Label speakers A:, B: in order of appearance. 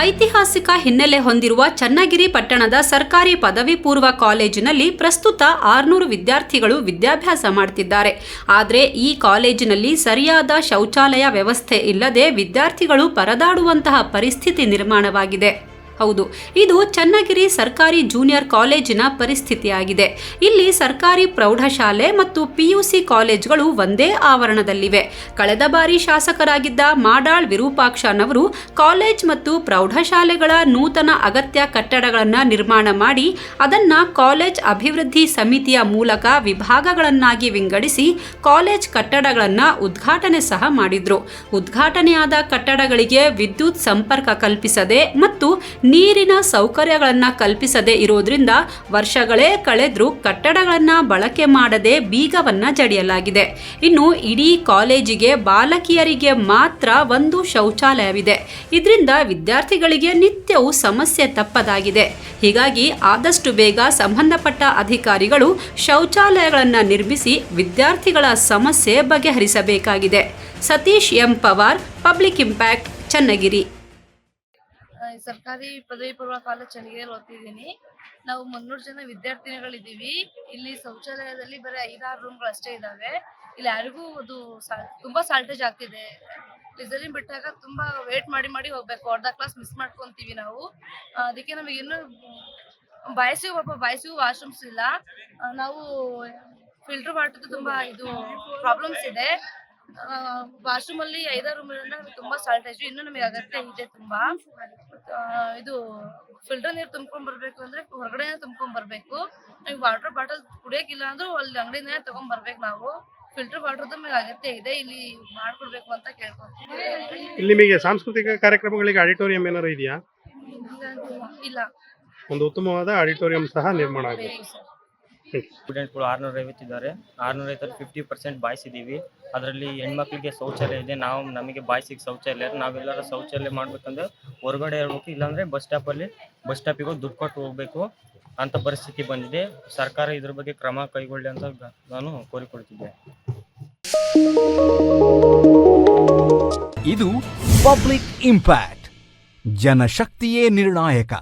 A: ಐತಿಹಾಸಿಕ ಹಿನ್ನೆಲೆ ಹೊಂದಿರುವ ಚನ್ನಗಿರಿ ಪಟ್ಟಣದ ಸರ್ಕಾರಿ ಪದವಿ ಪೂರ್ವ ಕಾಲೇಜಿನಲ್ಲಿ ಪ್ರಸ್ತುತ ಆರುನೂರು ವಿದ್ಯಾರ್ಥಿಗಳು ವಿದ್ಯಾಭ್ಯಾಸ ಮಾಡ್ತಿದ್ದಾರೆ. ಆದರೆ ಈ ಕಾಲೇಜಿನಲ್ಲಿ ಸರಿಯಾದ ಶೌಚಾಲಯ ವ್ಯವಸ್ಥೆ ಇಲ್ಲದೆ ವಿದ್ಯಾರ್ಥಿಗಳು ಪರದಾಡುವಂತಹ ಪರಿಸ್ಥಿತಿ ನಿರ್ಮಾಣವಾಗಿದೆ. ಹೌದು, ಇದು ಚನ್ನಗಿರಿ ಸರ್ಕಾರಿ ಜೂನಿಯರ್ ಕಾಲೇಜಿನ ಪರಿಸ್ಥಿತಿಯಾಗಿದೆ. ಇಲ್ಲಿ ಸರ್ಕಾರಿ ಪ್ರೌಢಶಾಲೆ ಮತ್ತು ಪಿಯುಸಿ ಕಾಲೇಜುಗಳು ಒಂದೇ ಆವರಣದಲ್ಲಿವೆ. ಕಳೆದ ಬಾರಿ ಶಾಸಕರಾಗಿದ್ದ ಮಾಡಾಳ್ ವಿರೂಪಾಕ್ಷನವರು ಕಾಲೇಜ್ ಮತ್ತು ಪ್ರೌಢಶಾಲೆಗಳ ನೂತನ ಅಗತ್ಯ ಕಟ್ಟಡಗಳನ್ನು ನಿರ್ಮಾಣ ಮಾಡಿ, ಅದನ್ನ ಕಾಲೇಜ್ ಅಭಿವೃದ್ಧಿ ಸಮಿತಿಯ ಮೂಲಕ ವಿಭಾಗಗಳನ್ನಾಗಿ ವಿಂಗಡಿಸಿ ಕಾಲೇಜ್ ಕಟ್ಟಡಗಳನ್ನು ಉದ್ಘಾಟನೆ ಸಹ ಮಾಡಿದ್ರು. ಉದ್ಘಾಟನೆಯಾದ ಕಟ್ಟಡಗಳಿಗೆ ವಿದ್ಯುತ್ ಸಂಪರ್ಕ ಕಲ್ಪಿಸದೆ ಮತ್ತು ನೀರಿನ ಸೌಕರ್ಯಗಳನ್ನು ಕಲ್ಪಿಸದೆ ಇರುವುದರಿಂದ ವರ್ಷಗಳೇ ಕಳೆದರೂ ಕಟ್ಟಡಗಳನ್ನು ಬಳಕೆ ಮಾಡದೆ ಬೀಗವನ್ನ ಜಡಿಯಲಾಗಿದೆ. ಇನ್ನು ಇಡೀ ಕಾಲೇಜಿಗೆ ಬಾಲಕಿಯರಿಗೆ ಮಾತ್ರ ಒಂದು ಶೌಚಾಲಯವಿದೆ. ಇದರಿಂದ ವಿದ್ಯಾರ್ಥಿಗಳಿಗೆ ನಿತ್ಯವೂ ಸಮಸ್ಯೆ ತಪ್ಪದಾಗಿದೆ. ಹೀಗಾಗಿ ಆದಷ್ಟು ಬೇಗ ಸಂಬಂಧಪಟ್ಟ ಅಧಿಕಾರಿಗಳು ಶೌಚಾಲಯಗಳನ್ನು ನಿರ್ಮಿಸಿ ವಿದ್ಯಾರ್ಥಿಗಳ ಸಮಸ್ಯೆ ಬಗೆಹರಿಸಬೇಕಾಗಿದೆ. Satish M Pawar, public impact, Channagiri.
B: ಸರ್ಕಾರಿ ಪದವಿ ಪೂರ್ವ ಕಾಲೇಜ್ ಚನ್ನಗಿರಿಯಲ್ಲಿ ಓದ್ತಿದ್ದೀನಿ. ನಾವು ಮುನ್ನೂರು ಜನ ವಿದ್ಯಾರ್ಥಿನಿಗಳಿದ್ದೀವಿ. ಇಲ್ಲಿ ಶೌಚಾಲಯದಲ್ಲಿ ಬರೀ ಐದಾರು ರೂಮ್ಗಳು ಅಷ್ಟೇ ಇದ್ದಾವೆ ಇಲ್ಲಿ ಯಾರಿಗೂ ಅದು ತುಂಬ ಸಾಲ್ಟೇಜ್ ಆಗ್ತಿದೆ. ರಿಸಲ್ಟ್ ಬಿಟ್ಟಾಗ ತುಂಬಾ ವೇಟ್ ಮಾಡಿ ಮಾಡಿ ಹೋಗ್ಬೇಕು. ಅರ್ಧ ಕ್ಲಾಸ್ ಮಿಸ್ ಮಾಡ್ಕೊಂತೀವಿ ನಾವು. ಅದಕ್ಕೆ ನಮಗೆ ಇನ್ನೂ ಬಾಯ್ಸಿಗೂ ಪಾಪ ಬಾಯ್ಸಿಗೂ ವಾಶ್ರೂಮ್ಸ್ ಇಲ್ಲ. ನಾವು ಫಿಲ್ಟರ್ ವಾಟರ್ ತುಂಬಾ ಇದು ಪ್ರಾಬ್ಲಮ್ಸ್ ಇದೆ. ವಾಶ್ರೂಮ್ ಅಲ್ಲಿ ಐದಾರು ರೂಮ್ ತುಂಬಾ ಸಾಲ್ಟೇಜ್ ಇನ್ನು ನಮಗೆ ಅಗತ್ಯ ಇದೆ ತುಂಬಾ. ಇದು ಫಿಲ್ಟರ್ ನೀರು ತುಂಬ್ಕೊಂಡ್ ಬರ್ಬೇಕು ಅಂದ್ರೆ ಹೊರಗಡೆ ತುಂಬ್ಕೊಂಡ್ ಬರ್ಬೇಕು. ನಮಗೆ ವಾಟರ್ ಬಾಟಲ್ ಕುಡಿಯಕಿಲ್ಲ ಅಂದ್ರೂ ಅಲ್ಲಿ ಅಂಗಡಿನೇ ತಗೊಂಡ್ ಬರ್ಬೇಕು ನಾವು. ಫಿಲ್ಟರ್ ವಾಟರ್ ನಮಗೆ ಅಗತ್ಯ ಇದೆ. ಇಲ್ಲಿ ಮಾಡ್ಕೊಡ್ಬೇಕು ಅಂತ ಕೇಳ್ಕೊಂತೀವಿ
C: ಇಲ್ಲಿ ನಿಮಗೆ ಸಾಂಸ್ಕೃತಿಕ ಕಾರ್ಯಕ್ರಮಗಳಿಗೆ ಆಡಿಟೋರಿಯಂ ಏನಾದ್ರು ಇದೆಯಾ?
B: ಇಲ್ಲ.
C: ಒಂದು ಉತ್ತಮವಾದ ಆಡಿಟೋರಿಯಂ ಸಹ ನಿರ್ಮಾಣ ಆಗಿದೆ.
D: ಸ್ಟೂಡೆಂಟ್ಗಳು ಆರ್ನೂರ ಐವತ್ತಿದ್ದಾರೆ ಆರ್ನೂರ ಐವತ್ತಲ್ಲಿ ಫಿಫ್ಟಿ ಪರ್ಸೆಂಟ್ ಬಾಯ್ಸ್ ಇದೀವಿ ಅದರಲ್ಲಿ ಹೆಣ್ಮಕ್ಳಿಗೆ ಶೌಚಾಲಯ ಇದೆ. ನಾವು ನಮಗೆ ಬಾಯ್ಸಿಗೆ ಶೌಚಾಲಯ. ನಾವೆಲ್ಲರೂ ಶೌಚಾಲಯ ಮಾಡ್ಬೇಕಂದ್ರೆ ಹೊರಗಡೆ ಇರಬೇಕು, ಇಲ್ಲಾಂದ್ರೆ ಬಸ್ ಸ್ಟಾಪಲ್ಲಿ ಬಸ್ ಸ್ಟಾಪಿಗೆ ಹೋಗಿ ದುಡ್ಡು ಕೊಟ್ಟು ಹೋಗ್ಬೇಕು ಅಂತ ಪರಿಸ್ಥಿತಿ ಬಂದಿದೆ. ಸರ್ಕಾರ ಇದ್ರ ಬಗ್ಗೆ ಕ್ರಮ ಕೈಗೊಳ್ಳಿ ಅಂತ ನಾನು ಕೋರಿಕೊಳ್ತಿದ್ದೆ.
E: ಇದು ಪಬ್ಲಿಕ್ ಇಂಪ್ಯಾಕ್ಟ್, ಜನಶಕ್ತಿಯೇ ನಿರ್ಣಾಯಕ.